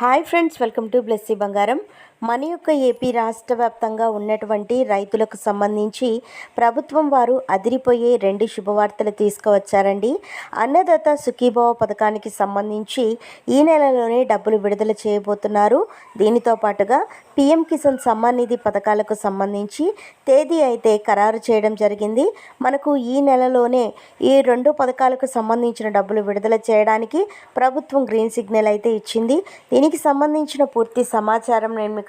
Hi friends welcome to Blessy Bangaram మన యొక్క AP రాష్ట్ర వ్యాప్తంగా ఉన్నటువంటి రైతులకు సంబంధించి ప్రభుత్వం వారు అదిరిపోయే రెండు శుభవార్తలు తీసుకువచ్చారండి. అన్నదాత సుఖీభావ పథకానికి సంబంధించి ఈ నెలలోనే డబ్బులు విడుదల చేయబోతున్నారు. దీనితో పాటుగా పీఎం కిసాన్ సమ్మాన్ నిధి పథకాలకు సంబంధించి తేదీ అయితే ఖరారు చేయడం జరిగింది. మనకు ఈ నెలలోనే ఈ రెండు పథకాలకు సంబంధించిన డబ్బులు విడుదల చేయడానికి ప్రభుత్వం గ్రీన్ సిగ్నల్ అయితే ఇచ్చింది. దీనికి సంబంధించిన పూర్తి సమాచారం నేను మీకు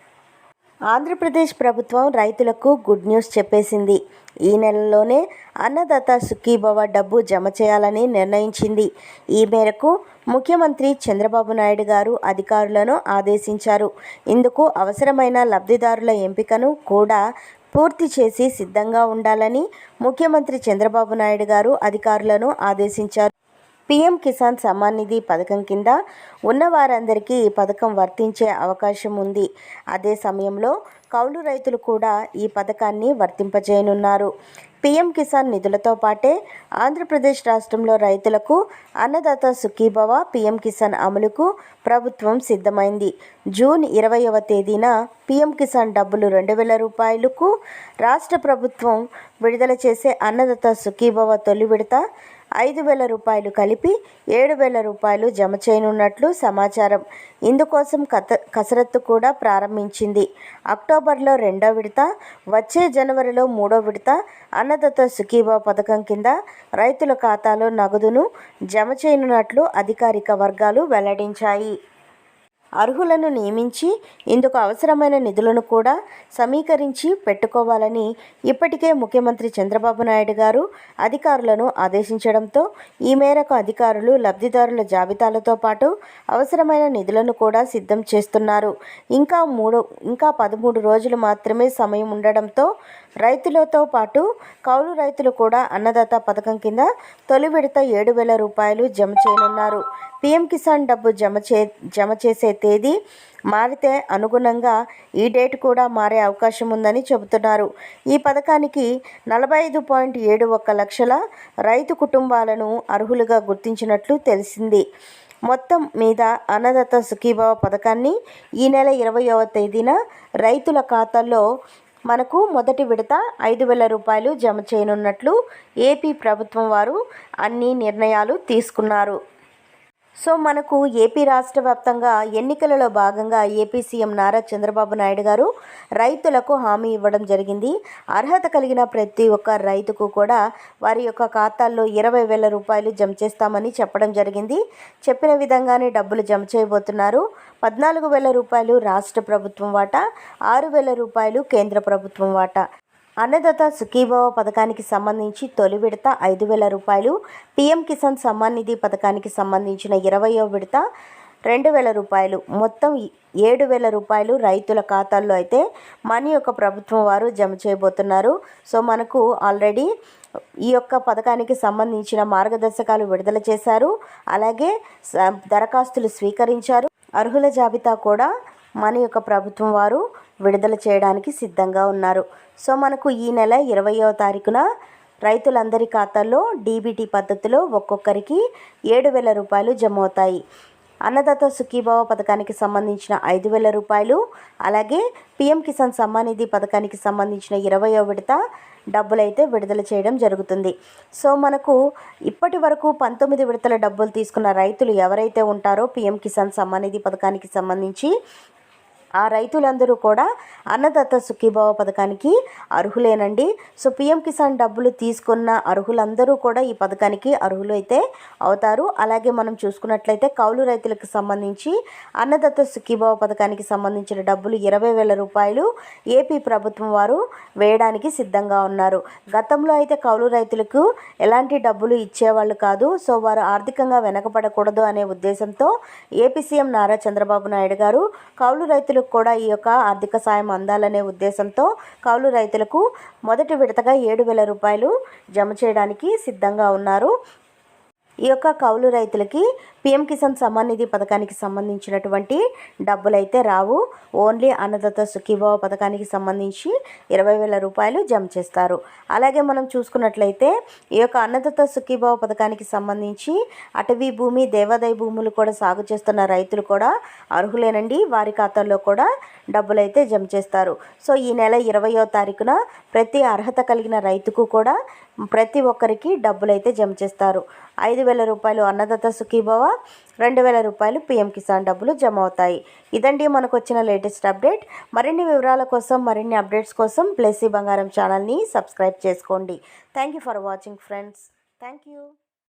ఆంధ్రప్రదేశ్ ప్రభుత్వం రైతులకు గుడ్ న్యూస్ చెప్పేసింది. ఈ నెలలోనే అన్నదాత సుఖీభవ డబ్బు జమ చేయాలని నిర్ణయించింది. ఈ మేరకు ముఖ్యమంత్రి చంద్రబాబు నాయుడు గారు అధికారులను ఆదేశించారు. ఇందుకు అవసరమైన లబ్ధిదారుల ఎంపికను కూడా పూర్తి చేసి సిద్ధంగా ఉండాలని ముఖ్యమంత్రి చంద్రబాబు నాయుడు గారు అధికారులను ఆదేశించారు. పీఎం కిసాన్ సమ్మాన్ నిధి పథకం కింద ఉన్న వారందరికీ ఈ పథకం వర్తించే అవకాశం ఉంది. అదే సమయంలో కౌలు రైతులు కూడా ఈ పథకాన్ని వర్తింపజేయనున్నారు. పీఎం కిసాన్ నిధులతో పాటే ఆంధ్రప్రదేశ్ రాష్ట్రంలో రైతులకు అన్నదాత సుఖీభవ పీఎం కిసాన్ అమలుకు ప్రభుత్వం సిద్ధమైంది. జూన్ ఇరవైవ తేదీన పీఎం కిసాన్ డబ్బులు రెండు వేల రూపాయలకు రాష్ట్ర ప్రభుత్వం విడుదల చేసే అన్నదాత సుఖీభవ తొలి విడత ఐదు వేల రూపాయలు కలిపి ఏడు వేల రూపాయలు జమ చేయనున్నట్లు సమాచారం. ఇందుకోసం కత కసరత్తు కూడా ప్రారంభించింది. అక్టోబర్లో రెండో విడత వచ్చే జనవరిలో మూడో విడత అన్నదత్త సుఖీభా పథకం కింద రైతుల ఖాతాలో నగదును జమ చేయనున్నట్లు అధికారిక వర్గాలు వెల్లడించాయి. అర్హులను నియమించి ఇందుకు అవసరమైన నిధులను కూడా సమీకరించి పెట్టుకోవాలని ఇప్పటికే ముఖ్యమంత్రి చంద్రబాబు నాయుడు గారు అధికారులను ఆదేశించడంతో ఈ మేరకు అధికారులు లబ్ధిదారుల జాబితాలతో పాటు అవసరమైన నిధులను కూడా సిద్ధం చేస్తున్నారు. ఇంకా మూడు ఇంకా పదమూడు రోజులు మాత్రమే సమయం ఉండడంతో రైతులతో పాటు కౌలు రైతులు కూడా అన్నదాత పథకం కింద తొలి విడత ఏడు వేల రూపాయలు జమ చేయనున్నారు. పీఎం కిసాన్ డబ్బు జమ చే జమ చేసే తేదీ మారితే అనుగుణంగా ఈ డేట్ కూడా మారే అవకాశం ఉందని చెబుతున్నారు. ఈ పథకానికి నలభై ఐదు పాయింట్ ఏడు ఒక్క లక్షల రైతు కుటుంబాలను అర్హులుగా గుర్తించినట్లు తెలిసింది. మొత్తం మీద అన్నదత్త సుఖీభావ పథకాన్ని ఈ నెల ఇరవయవ తేదీన రైతుల ఖాతాల్లో మనకు మొదటి విడత ఐదు వేల రూపాయలు జమ చేయనున్నట్లు ఏపీ ప్రభుత్వం వారు అన్ని నిర్ణయాలు తీసుకున్నారు. సో మనకు ఏపీ రాష్ట్ర వ్యాప్తంగా ఎన్నికలలో భాగంగా ఏపీ సీఎం నారా చంద్రబాబు నాయుడు గారు రైతులకు హామీ ఇవ్వడం జరిగింది. అర్హత కలిగిన ప్రతి ఒక్క రైతుకు కూడా వారి యొక్క ఖాతాల్లో ఇరవై వేల రూపాయలు జమ చేస్తామని చెప్పడం జరిగింది. చెప్పిన విధంగానే డబ్బులు జమ చేయబోతున్నారు. పద్నాలుగు వేల రూపాయలు రాష్ట్ర ప్రభుత్వం వాటా ఆరు వేల రూపాయలు కేంద్ర ప్రభుత్వం వాటా. అన్నదాత సుఖీభవ పథకానికి సంబంధించి తొలి విడత ఐదు వేల రూపాయలు పీఎం కిసాన్ సమ్మాన్ నిధి పథకానికి సంబంధించిన ఇరవయో విడత రెండు వేల రూపాయలు. మొత్తం ఏడు వేల రూపాయలు రైతుల ఖాతాల్లో అయితే మన యొక్క ప్రభుత్వం వారు జమ చేయబోతున్నారు. సో మనకు ఆల్రెడీ ఈ యొక్క పథకానికి సంబంధించిన మార్గదర్శకాలు విడుదల చేశారు. అలాగే దరఖాస్తులు స్వీకరించారు. అర్హుల జాబితా కూడా మన యొక్క ప్రభుత్వం వారు విడుదల చేయడానికి సిద్ధంగా ఉన్నారు. సో మనకు ఈ నెల ఇరవయో తారీఖున రైతులందరి ఖాతాల్లో డీబీటీ పద్ధతిలో ఒక్కొక్కరికి ఏడు వేల రూపాయలు జమ అవుతాయి అన్నదాత సుఖీభావ పథకానికి సంబంధించిన ఐదు వేల రూపాయలు అలాగే పిఎం కిసాన్ సమ్మాన్ నిధి పథకానికి సంబంధించిన ఇరవయో విడత డబ్బులైతే విడుదల చేయడం జరుగుతుంది. సో మనకు ఇప్పటి వరకు పంతొమ్మిది విడతల డబ్బులు తీసుకున్న రైతులు ఎవరైతే ఉంటారో పిఎం కిసాన్ సమ్మాన్ నిధి పథకానికి సంబంధించి ఆ రైతులందరూ కూడా అన్నదాత సుఖీభావ పథకానికి అర్హులేనండి. సో పిఎం కిసాన్ డబ్బులు తీసుకున్న అర్హులందరూ కూడా ఈ పథకానికి అర్హులు అయితే అవుతారు. అలాగే మనం చూసుకున్నట్లయితే కౌలు రైతులకు సంబంధించి అన్నదాత సుఖీభావ పథకానికి సంబంధించిన డబ్బులు ఇరవై వేల రూపాయలు ఏపీ ప్రభుత్వం వారు వేయడానికి సిద్ధంగా ఉన్నారు. గతంలో అయితే కౌలు రైతులకు ఎలాంటి డబ్బులు ఇచ్చేవాళ్ళు కాదు. సో వారు ఆర్థికంగా వెనకపడకూడదు అనే ఉద్దేశంతో ఏపీ సీఎం నారా చంద్రబాబు నాయుడు గారు కౌలు రైతులు రైతులకు కూడా ఈ యొక్క ఆర్థిక సాయం అందాలనే ఉద్దేశంతో కౌలు రైతులకు మొదటి విడతగా ఏడు వేల రూపాయలు జమ చేయడానికి సిద్ధంగా ఉన్నారు. ఈ యొక్క కౌలు రైతులకి పిఎం కిసాన్ సమ్మాన్ నిధి పథకానికి సంబంధించినటువంటి డబ్బులు అయితే రావు. ఓన్లీ అన్నదాత సుఖీభావ పథకానికి సంబంధించి ఇరవై వేల రూపాయలు జమ చేస్తారు. అలాగే మనం చూసుకున్నట్లయితే ఈ యొక్క అన్నదాత సుఖీభావ పథకానికి సంబంధించి అటవీ భూమి దేవాదాయ భూములు కూడా సాగు చేస్తున్న రైతులు కూడా అర్హులేనండి. వారి ఖాతాల్లో కూడా డబ్బులు అయితే జమ చేస్తారు. సో ఈ నెల ఇరవయో తారీఖున ప్రతి అర్హత కలిగిన రైతుకు కూడా ప్రతి ఒక్కరికి డబ్బులు అయితే జమ చేస్తారు. ఐదు వేల రూపాయలు అన్నదాత సుఖీభావ రెండు వేల రూపాయలు పిఎం కిసాన్ డబ్బులు జమ అవుతాయి. ఇదండి మనకు వచ్చిన లేటెస్ట్ అప్డేట్. మరిన్ని వివరాల కోసం మరిన్ని అప్డేట్స్ కోసం ప్లెస్సీ బంగారం ఛానల్ని సబ్స్క్రైబ్ చేసుకోండి. Thank you for watching friends. Thank you